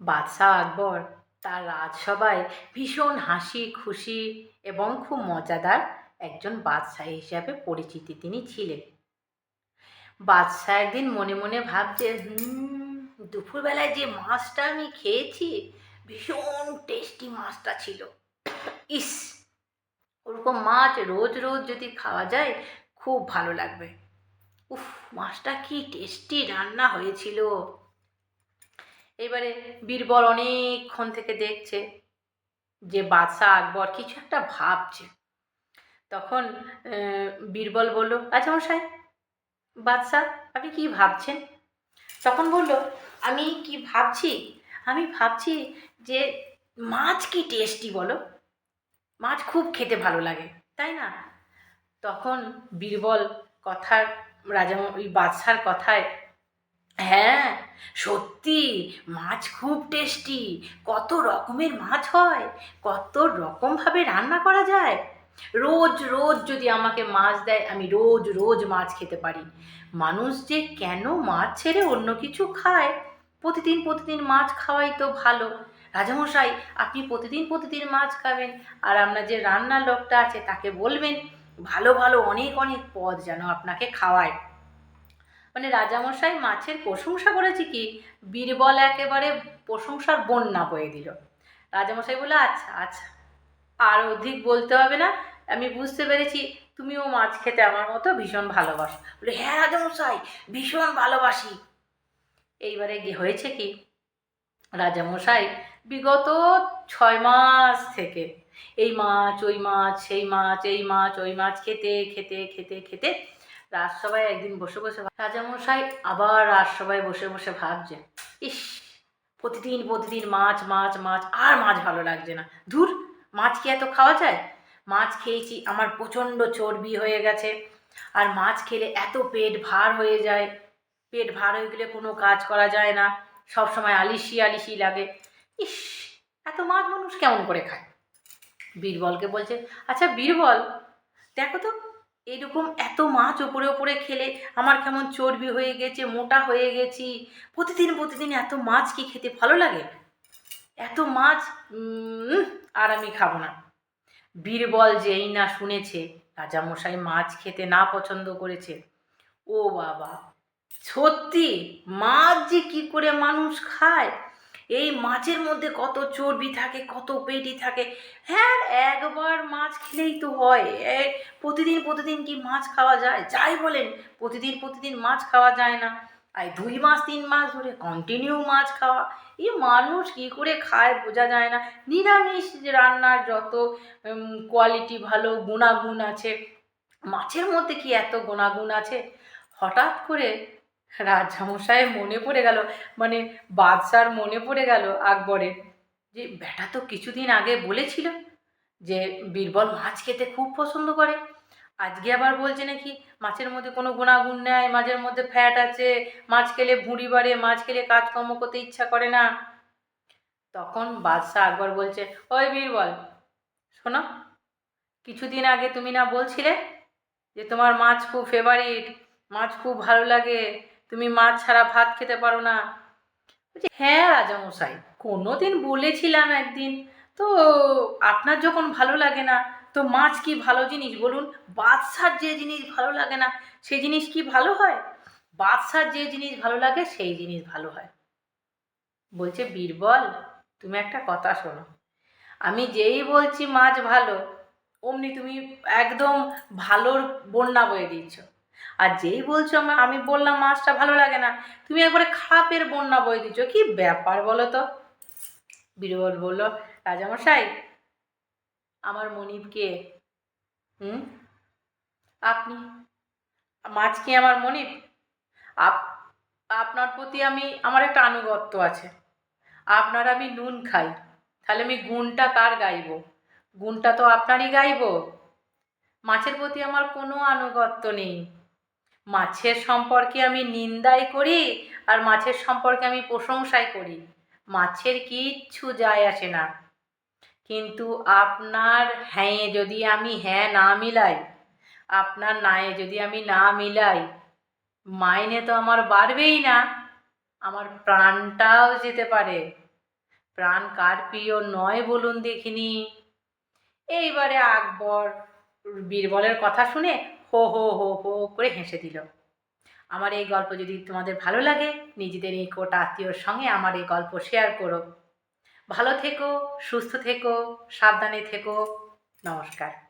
বাদশাহ আকবর তার রাজসভায় ভীষণ হাসি, খুশি এবং খুব মজাদার একজন বাদশাহ হিসাবে পরিচিতি তিনি ছিলেন। বাদশাহ একদিন মনে মনে ভাবছে, হুম, দুপুরবেলায় যে মাছটা আমি খেয়েছি, ভীষণ টেস্টি মাছটা ছিল। ইস, ওরকম মাছ রোজ রোজ যদি খাওয়া যায়, খুব ভালো লাগবে। উফ, মাছটা কি টেস্টি রান্না হয়েছিল। এবারে বীরবল অনেকক্ষণ থেকে দেখছে যে বাদশাহ আকবর কিছু একটা ভাবছে। তখন বীরবল বলল আচ্ছা মশাই বাদশাহ আপনি কি ভাবছেন? তখন বলল, আমি কি ভাবছি? আমি ভাবছি যে মাছ কি টেস্টি বলো? মাছ খুব খেতে ভালো লাগে, তাই না? তখন বীরবল কথার রাজা ওই বাদশার কথায় হ্যাঁ সত্যি, মাছ খুব টেস্টি। কত রকমের মাছ হয়, কত রকমভাবে রান্না করা যায়। রোজ রোজ যদি আমাকে মাছ দেয়, আমি রোজ রোজ মাছ খেতে পারি। মানুষ যে কেন মাছ ছেড়ে অন্য কিছু খায়? প্রতিদিন প্রতিদিন মাছ খাওয়াই তো ভালো। রাজামশাই, আপনি প্রতিদিন প্রতিদিন মাছ খাবেন। আর আপনার যে রান্নার লোকটা আছে, তাকে বলবেন, ভালো ভালো অনেক অনেক পদ যেন আপনাকে খাওয়ায়। মানে রাজামশাই মাছের প্রশংসা করেছে কি? বীরবল একেবারে প্রশংসার বন্যা বয়ে দিল। রাজামশাই বলে আচ্ছা আচ্ছা আর অধিক বলতে হবে না। আমি বুঝতে পেরেছি, তুমিও মাছ খেতে আমার মতো ভীষণ ভালোবাসো। বলে হ্যাঁ রাজামশাই, ভীষণ ভালোবাসি। এইবারে গিয়ে হয়েছে কি? রাজামশাই বিগত ছয় মাস থেকে এই মাছ, ওই মাছ, সেই মাছ, এই মাছ, ওই মাছ খেতে খেতে খেতে খেতে রাজসভায় একদিন বসে বসে রাজামশাই আবার রাজসভায় বসে বসে ভাবছে, ইস, প্রতিদিন প্রতিদিন মাছ মাছ মাছ, আর মাছ ভালো লাগছে না। ধুর, মাছ কি এত খাওয়া যায়? মাছ খেয়েছি, আমার প্রচণ্ড চর্বি হয়ে গেছে। আর মাছ খেলে এত পেট ভার হয়ে যায়। পেট ভার হয়ে গেলে কোনো কাজ করা যায় না। সব সময় আলিশি আলিশি লাগে। ইস, এত মাছ মানুষ কেমন করে খায়? বীরবলকে বলছে আচ্ছা বীরবল, দেখো তো এরকম এত মাছ ওপরে ওপরে খেলে আমার কেমন চর্বি হয়ে গেছে, মোটা হয়ে গেছি। প্রতিদিন প্রতিদিন এত মাছ কি খেতে ভালো লাগে? এত মাছ আর আমি খাব না। বীরবল যেই না শুনেছে, রাজামশাই মাছ খেতে না পছন্দ করেছে। ও বাবা, সত্যি? মাছ যে কি করে মানুষ খায়? এই মাছের মধ্যে কত চর্বি থাকে কত পেটি থাকে। হ্যাঁ একবার মাছ খেলেই তো হয়। এ, প্রতিদিন প্রতিদিন কি মাছ খাওয়া যায়? যাই বলেন প্রতিদিন প্রতিদিন মাছ খাওয়া যায় না। আর দুই মাস তিন মাস ধরে কন্টিনিউ মাছ খাওয়া এই মানুষ কি করে খায় বোঝা যায় না। নিরামিষ রান্নার যত কোয়ালিটি ভালো গুণাগুণ আছে মাছের মধ্যে কি এত গুণাগুণ আছে? হঠাৎ করে রাজামশাইয়ের মনে পড়ে গেল মানে বাদশার মনে পড়ে গেল আকবরের, যে বেটা তো কিছুদিন আগে বলেছিল যে বীরবল মাছ খেতে খুব পছন্দ করে। আজকে আবার বলছে নাকি মাছের মধ্যে কোনো গুণাগুণ নেয় মাছের মধ্যে ফ্যাট আছে, মাছ খেলে ভুঁড়ি বাড়ে, মাছ খেলে কাজকর্ম করতে ইচ্ছা করে না। তখন বাদশাহ আকবর বলছে, ওই বীরবল, শোনো, কিছুদিন আগে তুমি না বলছিলে যে তোমার মাছ খুব ফেভারিট মাছ খুব ভালো লাগে তুমি মাছ ছাড়া ভাত খেতে পারো না। বলছে, হ্যাঁ রাজামশাই কোনো দিন বলেছিলাম একদিন। তো আপনার যখন ভালো লাগে না তো মাছ কি ভালো জিনিস? বলুন বাদশার যে জিনিস ভালো লাগে না সেই জিনিস কি ভালো হয়? বাদশার যে জিনিস ভালো লাগে সেই জিনিস ভালো হয়। বলছে বীরবল তুমি একটা কথা শোনো। আমি যেই বলছি মাছ ভালো অমনি তুমি একদম ভালোর বন্যা বয়ে দিচ্ছ আর যেই বলছো আমা- আমি বললাম মাছটা ভালো লাগে না। তুমি একবারে খাপের বন্যা বই দিচ্ছ কি ব্যাপার বলো তো? বীরবল বলল, রাজামশাই, আমার মনিবকে, হুম? আপনি, মাছ কি আমার মনিব? আপ, আপনার প্রতি আমি, আমার একটা আনুগত্য আছে। আপনার আমি নুন খাই, তাহলে আমি গুণটা কার গাইব? গুণটা তো আপনারই গাইব। মাছের প্রতি আমার কোনো আনুগত্য নেই। মাছের সম্পর্কে আমি নিন্দাই করি আর মাছের সম্পর্কে আমি প্রশংসাই করি। মাছের কিচ্ছু যায় আসে না। কিন্তু আপনার হ্যাঁ যদি আমি হ্যাঁ না মিলাই, আপনার নায়ে যদি আমি না মিলাই, মাইনে তো আমার বাড়বেই না। আমার প্রাণটাও যেতে পারে। প্রাণ কার প্রিয় নয় বলুন দেখিনি। এইবারে আকবর বীরবলের কথা শুনে হো হো হো হো করে হেসে দিল। আমার এই গল্প যদি তোমাদের ভালো লাগে, নিজেদের নিকট আত্মীয়র সঙ্গে আমার এই গল্প শেয়ার করো। ভালো থেকো, সুস্থ থেকো, সাবধানে থেকো। নমস্কার।